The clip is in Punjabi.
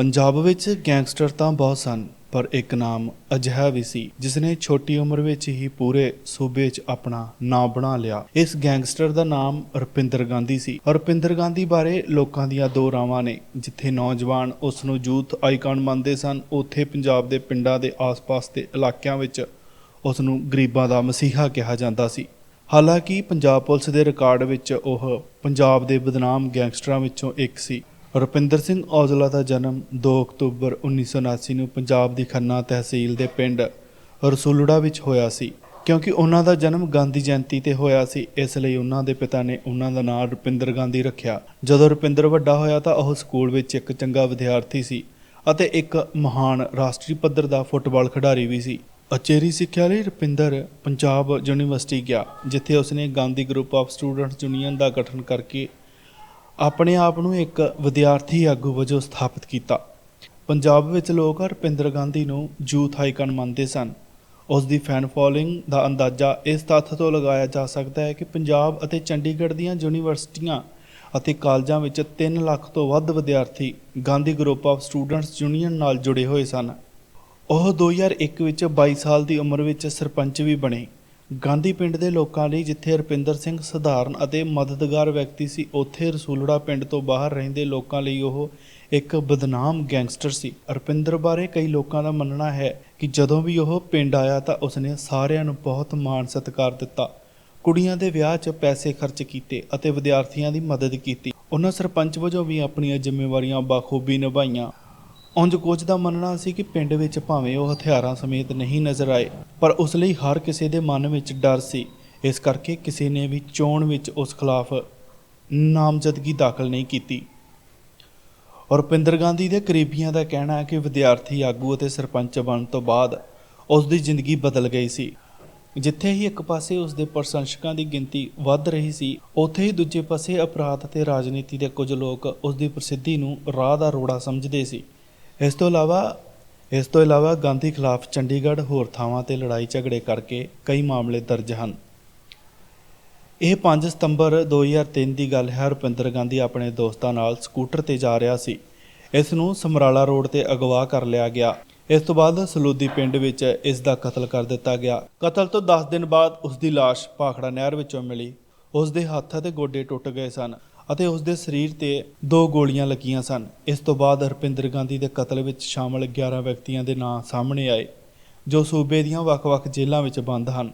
ਪੰਜਾਬ ਵਿੱਚ ਗੈਂਗਸਟਰ ਤਾਂ ਬਹੁਤ ਸਨ, ਪਰ ਇੱਕ ਨਾਮ ਅਜਿਹਾ ਵੀ ਸੀ ਜਿਸ ਨੇ ਛੋਟੀ ਉਮਰ ਵਿੱਚ ਹੀ ਪੂਰੇ ਸੂਬੇ 'ਚ ਆਪਣਾ ਨਾਮ ਬਣਾ ਲਿਆ। ਇਸ ਗੈਂਗਸਟਰ ਦਾ ਨਾਮ ਰੁਪਿੰਦਰ ਗਾਂਧੀ ਸੀ। ਰੁਪਿੰਦਰ ਗਾਂਧੀ ਬਾਰੇ ਲੋਕਾਂ ਦੀਆਂ ਦੋ ਰਾਵਾਂ ਨੇ, ਜਿੱਥੇ ਨੌਜਵਾਨ ਉਸ ਨੂੰ ਯੂਥ ਆਈਕਨ ਮੰਨਦੇ ਸਨ, ਉੱਥੇ ਪੰਜਾਬ ਦੇ ਪਿੰਡਾਂ ਦੇ ਆਸ-ਪਾਸ ਦੇ ਇਲਾਕਿਆਂ ਵਿੱਚ ਉਸ ਨੂੰ ਗਰੀਬਾਂ ਦਾ ਮਸੀਹਾ ਕਿਹਾ ਜਾਂਦਾ ਸੀ। ਹਾਲਾਂਕਿ ਪੰਜਾਬ ਪੁਲਿਸ ਦੇ ਰਿਕਾਰਡ ਵਿੱਚ ਉਹ ਪੰਜਾਬ ਦੇ ਬਦਨਾਮ ਗੈਂਗਸਟਰਾਂ ਵਿੱਚੋਂ ਇੱਕ ਸੀ। ਰੁਪਿੰਦਰ ਸਿੰਘ ਔਜਲਾ ਦਾ ਜਨਮ 2 ਅਕਤੂਬਰ 1979 ਨੂੰ ਪੰਜਾਬ ਦੀ ਖੰਨਾ ਤਹਿਸੀਲ ਦੇ ਪਿੰਡ ਰਸੂਲੜਾ ਵਿੱਚ ਹੋਇਆ ਸੀ, ਕਿਉਂਕਿ ਉਹਨਾਂ ਦਾ ਜਨਮ ਗਾਂਧੀ ਜਯੰਤੀ ਤੇ ਹੋਇਆ ਸੀ, ਇਸ ਲਈ ਉਹਨਾਂ ਦੇ ਪਿਤਾ ਨੇ ਉਹਨਾਂ ਦਾ ਨਾਮ ਰੁਪਿੰਦਰ ਗਾਂਧੀ ਰੱਖਿਆ। ਜਦੋਂ ਰੁਪਿੰਦਰ ਵੱਡਾ ਹੋਇਆ ਤਾਂ ਉਹ ਸਕੂਲ ਵਿੱਚ ਇੱਕ ਚੰਗਾ ਵਿਦਿਆਰਥੀ ਸੀ ਅਤੇ ਇੱਕ ਮਹਾਨ ਰਾਸ਼ਟਰੀ ਪੱਧਰ ਦਾ ਫੁੱਟਬਾਲ ਖਿਡਾਰੀ ਵੀ ਸੀ। ਅਚੇਰੀ ਸਿੱਖਿਆ ਲਈ ਰੁਪਿੰਦਰ ਪੰਜਾਬ ਯੂਨੀਵਰਸਿਟੀ ਗਿਆ, ਜਿੱਥੇ ਉਸਨੇ Gandhi group of students union ਦਾ ਗਠਨ ਕਰਕੇ ਆਪਣੇ ਆਪ ਨੂੰ ਇੱਕ ਵਿਦਿਆਰਥੀ ਆਗੂ ਵਜੋਂ ਸਥਾਪਿਤ ਕੀਤਾ। ਪੰਜਾਬ ਵਿੱਚ ਲੋਕ ਰੁਪਿੰਦਰ ਗਾਂਧੀ ਨੂੰ ਯੂਥ ਆਈਕਨ ਮੰਨਦੇ ਸਨ। ਉਸ ਦੀ ਫੈਨ ਫੋਲੋਇੰਗ ਦਾ ਅੰਦਾਜ਼ਾ ਇਸ ਤੱਥ ਤੋਂ ਲਗਾਇਆ ਜਾ ਸਕਦਾ ਹੈ ਕਿ ਪੰਜਾਬ ਅਤੇ ਚੰਡੀਗੜ੍ਹ ਦੀਆਂ ਯੂਨੀਵਰਸਿਟੀਆਂ ਅਤੇ ਕਾਲਜਾਂ ਵਿੱਚ 3 ਲੱਖ ਤੋਂ ਵੱਧ ਵਿਦਿਆਰਥੀ Gandhi group of students union ਨਾਲ ਜੁੜੇ ਹੋਏ ਸਨ। ਉਹ 2001 ਵਿੱਚ 22 ਸਾਲ ਦੀ ਉਮਰ ਵਿੱਚ ਸਰਪੰਚ ਵੀ ਬਣੇ। ਗਾਂਧੀ ਪਿੰਡ ਦੇ ਲੋਕਾਂ ਲਈ ਜਿੱਥੇ ਰੁਪਿੰਦਰ ਸਿੰਘ ਸਧਾਰਨ ਅਤੇ ਮਦਦਗਾਰ ਵਿਅਕਤੀ ਸੀ, ਉੱਥੇ ਰਸੂਲੜਾ ਪਿੰਡ ਤੋਂ ਬਾਹਰ ਰਹਿੰਦੇ ਲੋਕਾਂ ਲਈ ਉਹ ਇੱਕ ਬਦਨਾਮ ਗੈਂਗਸਟਰ ਸੀ। ਰੁਪਿੰਦਰ ਬਾਰੇ ਕਈ ਲੋਕਾਂ ਦਾ ਮੰਨਣਾ ਹੈ ਕਿ ਜਦੋਂ ਵੀ ਉਹ ਪਿੰਡ ਆਇਆ ਤਾਂ ਉਸਨੇ ਸਾਰਿਆਂ ਨੂੰ ਬਹੁਤ ਮਾਣ ਸਤਿਕਾਰ ਦਿੱਤਾ। ਕੁੜੀਆਂ ਦੇ ਵਿਆਹ 'ਚ ਪੈਸੇ ਖਰਚ ਕੀਤੇ ਅਤੇ ਵਿਦਿਆਰਥੀਆਂ ਦੀ ਮਦਦ ਕੀਤੀ। ਉਹਨਾਂ ਸਰਪੰਚ ਵਜੋਂ ਵੀ ਆਪਣੀਆਂ ਜ਼ਿੰਮੇਵਾਰੀਆਂ ਬਾਖੂਬੀ ਨਿਭਾਈਆਂ। ਉਂਝ ਕੁਝ ਦਾ ਮੰਨਣਾ ਸੀ ਕਿ ਪਿੰਡ ਵਿੱਚ ਭਾਵੇਂ ਉਹ ਹਥਿਆਰਾਂ ਸਮੇਤ ਨਹੀਂ ਨਜ਼ਰ ਆਏ, ਪਰ ਉਸ ਲਈ ਹਰ ਕਿਸੇ ਦੇ ਮਨ ਵਿੱਚ ਡਰ ਸੀ। ਇਸ ਕਰਕੇ ਕਿਸੇ ਨੇ ਵੀ ਚੋਣ ਵਿੱਚ ਉਸ ਖਿਲਾਫ ਨਾਮਜ਼ਦਗੀ ਦਾਖਲ ਨਹੀਂ ਕੀਤੀ। ਰੁਪਿੰਦਰ ਗਾਂਧੀ ਦੇ ਕਰੀਬੀਆਂ ਦਾ ਕਹਿਣਾ ਹੈ ਕਿ ਵਿਦਿਆਰਥੀ ਆਗੂ ਅਤੇ ਸਰਪੰਚ ਬਣਨ ਤੋਂ ਬਾਅਦ ਉਸ ਦੀ ਜ਼ਿੰਦਗੀ ਬਦਲ ਗਈ ਸੀ। ਜਿੱਥੇ ਹੀ ਇੱਕ ਪਾਸੇ ਉਸ ਦੇ ਪ੍ਰਸ਼ੰਸਕਾਂ ਦੀ ਗਿਣਤੀ ਵੱਧ ਰਹੀ ਸੀ, ਉੱਥੇ ਹੀ ਦੂਜੇ ਪਾਸੇ ਅਪਰਾਧ ਅਤੇ ਰਾਜਨੀਤੀ ਦੇ ਕੁਝ ਲੋਕ ਉਸ ਦੀ ਪ੍ਰਸਿੱਧੀ ਨੂੰ ਰਾਹ ਦਾ ਰੋੜਾ ਸਮਝਦੇ ਸੀ। ਇਸ ਤੋਂ ਇਲਾਵਾ, ਇਸ ਤੋਂ ਇਲਾਵਾ ਗਾਂਧੀ ਖਿਲਾਫ ਚੰਡੀਗੜ੍ਹ ਹੋਰ ਥਾਵਾਂ ਤੇ ਲੜਾਈ ਝਗੜੇ ਕਰਕੇ ਕਈ ਮਾਮਲੇ ਦਰਜ ਹਨ। ਇਹ 5 ਸਤੰਬਰ 2003 ਦੀ ਗੱਲ ਹੈ ਰੁਪਿੰਦਰ ਗਾਂਧੀ ਆਪਣੇ ਦੋਸਤਾਂ ਨਾਲ ਸਕੂਟਰ ਤੇ ਜਾ ਰਿਹਾ ਸੀ। ਇਸ ਨੂੰ ਸਮਰਾਲਾ ਰੋਡ ਤੇ ਅਗਵਾ ਕਰ ਲਿਆ ਗਿਆ। ਇਸ ਤੋਂ ਬਾਅਦ ਸਲੂਦੀ ਪਿੰਡ ਵਿੱਚ ਇਸ ਦਾ ਕਤਲ ਕਰ ਦਿੱਤਾ ਗਿਆ। ਕਤਲ ਤੋਂ 10 ਦਿਨ ਬਾਅਦ ਉਸ ਦੀ ਲਾਸ਼ ਭਾਖੜਾ ਨਹਿਰ ਵਿੱਚੋਂ ਮਿਲੀ। ਉਸ ਦੇ ਹੱਥ ਅਤੇ ਗੋਡੇ ਟੁੱਟ ਗਏ ਸਨ। ਅਤੇ ਉਸ ਦੇ ਸਰੀਰ ਤੇ ਦੋ ਗੋਲੀਆਂ ਲੱਗੀਆਂ ਸਨ। ਇਸ ਤੋਂ ਬਾਅਦ ਹਰਪਿੰਦਰ ਗਾਂਧੀ ਦੇ ਕਤਲ ਵਿੱਚ ਸ਼ਾਮਲ 11 ਵਿਅਕਤੀਆਂ ਦੇ ਨਾਂ ਸਾਹਮਣੇ ਆਏ, ਜੋ ਸੂਬੇ ਦੀਆਂ ਵੱਖ-ਵੱਖ ਜੇਲ੍ਹਾਂ ਵਿੱਚ ਬੰਦ ਹਨ।